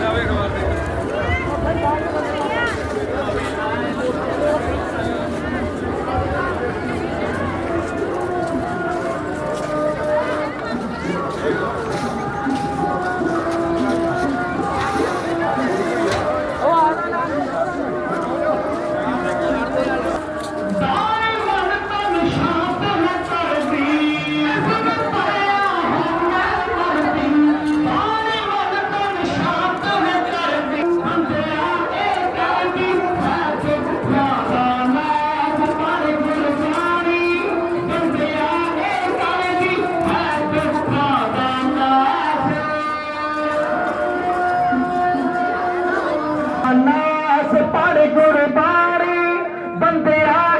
ਜਾਵੇ ਖਬਰ ਨਾਸ ਪੜ ਗੁਰਬਾਣੀ ਬੰਦਿਆ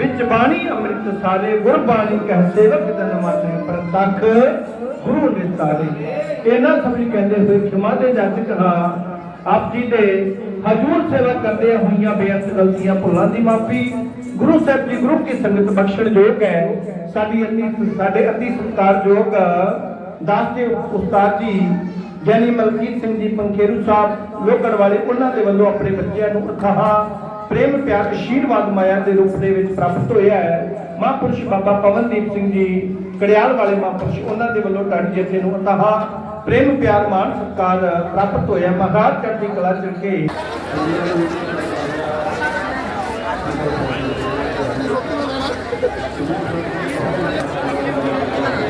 ਵਿੱਚ ਬਾਣੀ, ਅੰਮ੍ਰਿਤ ਸਾਰੇ ਗੁਰ ਬਾਣੀ ਕਹਿ ਸੇਵਕ ਜਨ ਮਾਤੇ ਪ੍ਰਤੱਖ ਗੁਰੂ ਨਿਤਾਰੇ ਇਹਨਾਂ ਸਭੀ ਕਹਿੰਦੇ ਹੋਏ ਖਿਮਾ ਦੇ ਜੱਜ ਕਹਾ, ਆਪ ਜੀ ਦੇ ਹਜੂਰ ਸੇਵਾ ਕਰਦੇ ਹੋਈਆਂ ਬੇਅੰਤ ਗਲਤੀਆਂ, ਭੁੱਲਾਂ ਦੀ ਮਾਫੀ, ਗੁਰੂ ਸਾਹਿਬ ਜੀ ਗੁਰੂ ਕੀ ਸੰਗਤ ਬਖਸ਼ਣ ਯੋਗ ਹੈ। ਸਾਡੀ ਅਤੀ, ਸਾਡੇ ਅਤੀ ਸਤਿਕਾਰਯੋਗ ਦਾਸ ਦੇ ਉਸਤਾਦ ਜੀ ਗਿਆਨੀ ਮਲਕੀਤ ਸਿੰਘ ਜੀ ਪੰਖੇਰੂ ਸਾਹਿਬ ਲੋਕੜ ਵਾਲੇ, ਉਹਨਾਂ ਦੇ ਵੱਲੋਂ ਆਪਣੇ ਬੱਚਿਆਂ ਨੂੰ ਅਥਾਹ ਪ੍ਰੇਮ ਪਿਆਰ ਅਸ਼ੀਰਵਾਦ ਮਾਇਆ ਦੇ ਰੂਪ ਦੇ ਵਿੱਚ ਪ੍ਰਾਪਤ ਹੋਇਆ ਹੈ। ਮਹਾਂਪੁਰਸ਼ ਬਾਬਾ ਪਵਨਦੀਪ ਸਿੰਘ ਜੀ ਕੜਿਆਲ ਵਾਲੇ ਮਹਾਂਪੁਰਸ਼, ਉਹਨਾਂ ਦੇ ਵੱਲੋਂ ਟਾੜੀ ਜਥੇ ਨੂੰ ਅਤਾਹਾ ਪ੍ਰੇਮ ਪਿਆਰ ਮਾਨ ਸਤਿਕਾਰ ਪ੍ਰਾਪਤ ਹੋਇਆ। ਮਹਾਰਾਜ ਚੜ੍ਹਦੀ ਕਲਾ ਚ ਕੇ।